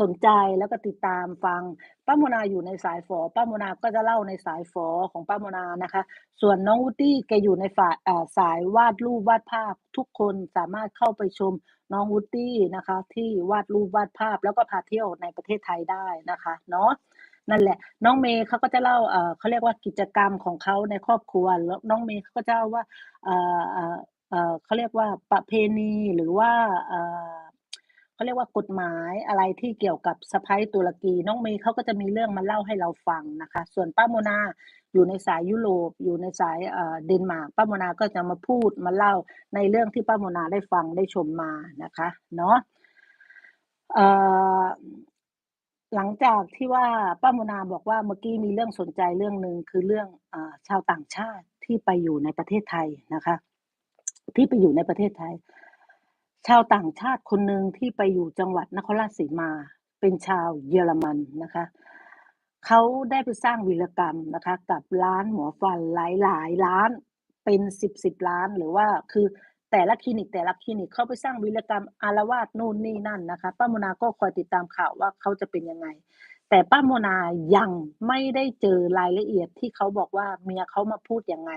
สนใจแล้วก็ติดตามฟังป้าโมนาอยู่ในสายฝอป้าโมนาก็จะเล่าในสายฝอของป้าโมนานะคะ ส่วนน้องวูดดี้แกอยู่ในฝ่ายสายวาดรูปวาดภาพ ทุกคนสามารถเข้าไปชมน้องวูดดี้นะคะ ที่วาดรูปวาดภาพ แล้วก็พาเที่ยวในประเทศไทยได้นะคะเนาะนั่นแหละ น้องเมย์เขาก็จะเล่าเขาเรียกว่ากิจกรรมของเขาในครอบครัวแล้วน้องเมย์เขาก็จะเล่าว่าเอ่อเอ่อเอ่อเขาเรียกว่าประเพณีหรือว่า เขาเรียกว่ากฎหมายอะไรที่เกี่ยวกับสะพ้ายตุรกีน้องเมย์เขาก็จะมีเรื่องมาเล่าให้เราฟังนะคะ ส่วนป้าโมนาอยู่ในสายยุโรปอยู่ในสายเดนมาร์กป้าโมนาก็จะมาพูดมาเล่าในเรื่องที่ป้าโมนาได้ฟังได้ชมมานะคะเนาะหลังจากที่ว่าป้าโมนาบอกว่าเมื่อกี้มีเรื่องสนใจเรื่องหนึ่งคือเรื่องอชาวต่างชาติที่ไปอยู่ในประเทศไทยนะคะ ที่ไปอยู่ในประเทศไทย ชาวต่างชาติคนหนึ่งที่ไปอยู่จังหวัดนครราชสีมา เป็นชาวเยอรมันนะคะเขาได้ไปสร้างวีรกรรมนะคะ กับร้านหมอฟันหลายหลายร้านเป็นสิบสิบร้านหรือว่าคือแต่ละคลินิกแต่ละคลินิกเขาไปสร้างวีรกรรมอารวาสนู่นนี่นั่นนะคะป้าโมนาก็คอยติดตามข่าวว่าเขาจะเป็นยังไง แต่ป้าโมนายังไม่ได้เจอรายละเอียดที่เขาบอกว่าเมียเขามาพูดยังไง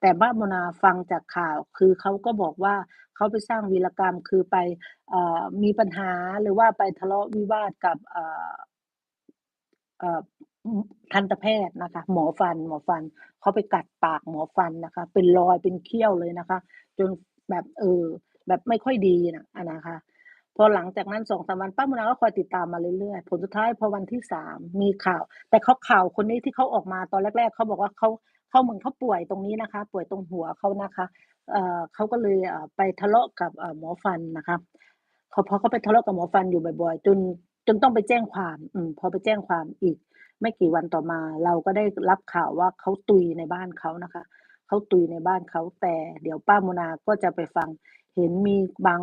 แต่ป้าโมนาฟังจากข่าว คือเขาก็บอกว่าเขาไปสร้างวีรกรรมคือไปอมีปัญหาหรือว่าไปทะเลาะวิวาทกับทันตแพทย์นะคะ หมอฟันหมอฟันเขาไปกัดปากหมอฟันนะคะ เป็นรอยเป็นเขี้ยวเลยนะคะ จนแบบเออแบบไม่ค่อยดีนะอะนะคะ พอหลังจากนั้นสองสามวันป้าโมนาก็คอยติดตามมาเรื่อยๆผลสุดท้ายพอวันที่สามมีข่าว แต่เขาข่าวคนนี้ที่เขาออกมาตอนแรก ๆเขาบอกว่าเขาเขาเหมือนเขาป่วยตรงนี้นะคะ ป่วยตรงหัวเขานะคะเอ่อเขาก็เลยไปทะเลาะกับหมอฟันนะคะเขาพอเขาไปทะเลาะกับหมอฟันอยู่บ่อยๆ จนจนต้องไปแจ้งความ อืมพอไปแจ้งความอีก ไม่กี่วันต่อมา เราก็ได้รับข่าวว่าเขาตุยในบ้านเขานะคะเขาตุยในบ้านเขาแต่ เดี๋ยวป้าโมนาก็จะไปฟัง เห็นมีบาง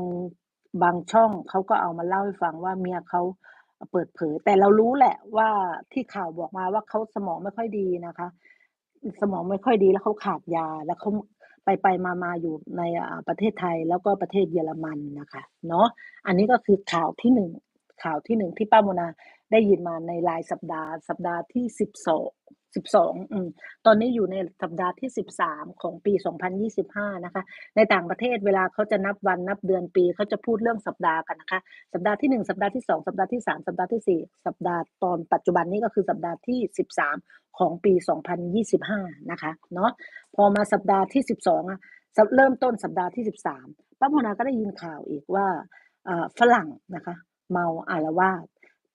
บางช่องเขาก็เอามาเล่าให้ฟังว่าเมียเขาเปิดเผย แต่เรารู้แหละว่าที่ข่าวบอกมาว่าเขาสมองไม่ค่อยดีนะคะ สมองไม่ค่อยดีแล้วเขาขาดยา แล้วเขาไปไปมามาอยู่ในประเทศไทยแล้วก็ประเทศเยอรมันนะคะเนาะอันนี้ก็คือข่าวที่หนึ่งข่าวที่หนึ่งที่ป้าโมนาได้ยินมาในรายสัปดาห์ สัปดาห์ที่สิบสอง สิบสองอืมตอนนี้อยู่ในสัปดาห์ที่สิบสามของปีสองพันยี่สิบห้านะคะ ในต่างประเทศเวลาเขาจะนับวันนับเดือนปีเขาจะพูดเรื่องสัปดาห์กันนะคะ สัปดาห์ที่หนึ่งสัปดาห์ที่สองสัปดาห์ที่สามสัปดาห์ที่สี่สัปดาห์ตอนปัจจุบันนี้ก็คือสัปดาห์ที่สิบสามของปีสองพันยี่สิบห้านะคะเนาะพอมาสัปดาห์ที่สิบสองอะเริ่มต้นสัปดาห์ที่สิบสามป้าโมนาก็ได้ยินข่าวอีกว่าอ่าฝรั่งนะคะ เมาอารวาส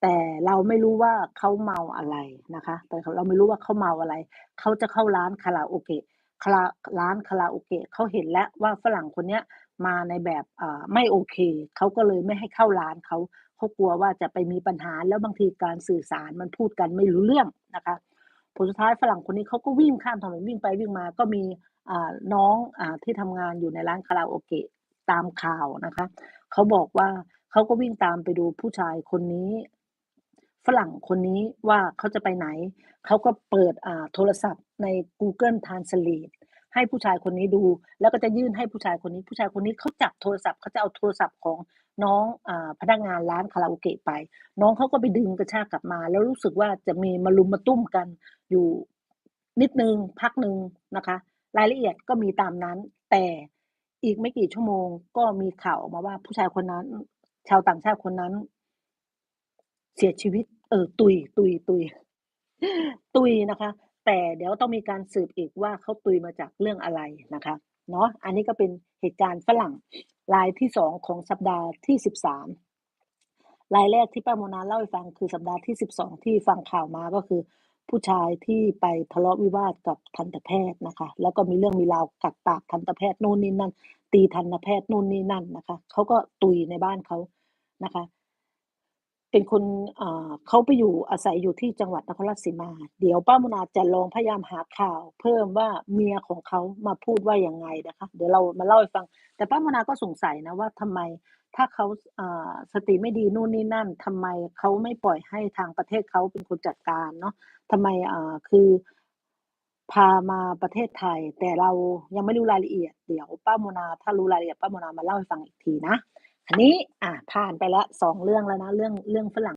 แต่เราไม่รู้ว่าเขาเมาอะไรนะคะ แต่เราไม่รู้ว่าเขาเมาอะไร เขาจะเข้าร้านคาราโอเกะคาราร้านคาราโอเกะเขาเห็นแล้วว่าฝรั่งคนเนี้ยมาในแบบอ่าไม่โอเค เขาก็เลยไม่ให้เข้าร้านเขาเขากลัวว่าจะไปมีปัญหาแล้วบางทีการสื่อสารมันพูดกันไม่รู้เรื่องนะคะผลสุดท้ายฝรั่งคนนี้เขาก็วิ่งข้ามถนนวิ่งไปวิ่งมาก็มีอ่าน้องอ่าที่ทำงานอยู่ในร้านคาราโอเกะตามข่าวนะคะเขาบอกว่าเขาก็วิ่งตามไปดูผู้ชายคนนี้ ฝรั่งคนนี้ว่าเขาจะไปไหน เขาก็เปิดอ่าโทรศัพท์ใน Google Translate ให้ผู้ชายคนนี้ดู แล้วก็จะยื่นให้ผู้ชายคนนี้ ผู้ชายคนนี้เขาจับโทรศัพท์เขาจะเอาโทรศัพท์ของน้องอ่าพนักงานร้านคาราโอเกะไป น้องเขาก็ไปดึงกระชากกลับมา แล้วรู้สึกว่าจะมีมารุมมาตุ้มกันอยู่นิดนึงพักหนึ่งนะคะ รายละเอียดก็มีตามนั้น แต่อีกไม่กี่ชั่วโมงก็มีข่าวออกมาว่าผู้ชายคนนั้น ชาวต่างชาติคนนั้น เสียชีวิต เออ ตุย ตุย ตุย ตุยนะคะ แต่เดี๋ยวต้องมีการสืบอีกว่าเขาตุยมาจากเรื่องอะไรนะคะ เนาะอันนี้ก็เป็นเหตุการณ์ฝรั่งรายที่สองของสัปดาห์ที่สิบสามรายแรกที่ป้าโมนาเล่าให้ฟังคือสัปดาห์ที่สิบสองที่ฟังข่าวมาก็คือ ผู้ชายที่ไปทะเลาะวิวาทกับทันตแพทย์นะคะ แล้วก็มีเรื่องมีราวกัดปากทันตแพทย์นู่นนี่นั่น ตีทันตแพทย์นู่นนี่นั่นนะคะเขาก็ตุยในบ้านเขานะคะ เป็นคนเขาไปอยู่อาศัยอยู่ที่จังหวัดนครราชสีมา เดี๋ยวป้าโมนาจะลองพยายามหาข่าว เพิ่มว่าเมียของเขามาพูดว่ายังไงนะคะ เดี๋ยวเรามาเล่าให้ฟัง แต่ป้าโมนาก็สงสัยนะว่าทำไมถ้าเขาอ่าสติไม่ดีนู่นนี่นั่นทำไมเขาไม่ปล่อยให้ทางประเทศเขาเป็นคนจัดการเนาะทำไมอ่าคือพามาประเทศไทย แต่เรายังไม่รู้รายละเอียด เดี๋ยวป้าโมนา ถ้ารู้รายละเอียดป้าโมนามาเล่าให้ฟังอีกทีนะ อันนี้อ่าผ่านไปแล้วสองเรื่องแล้วนะเรื่องเรื่องฝรั่ง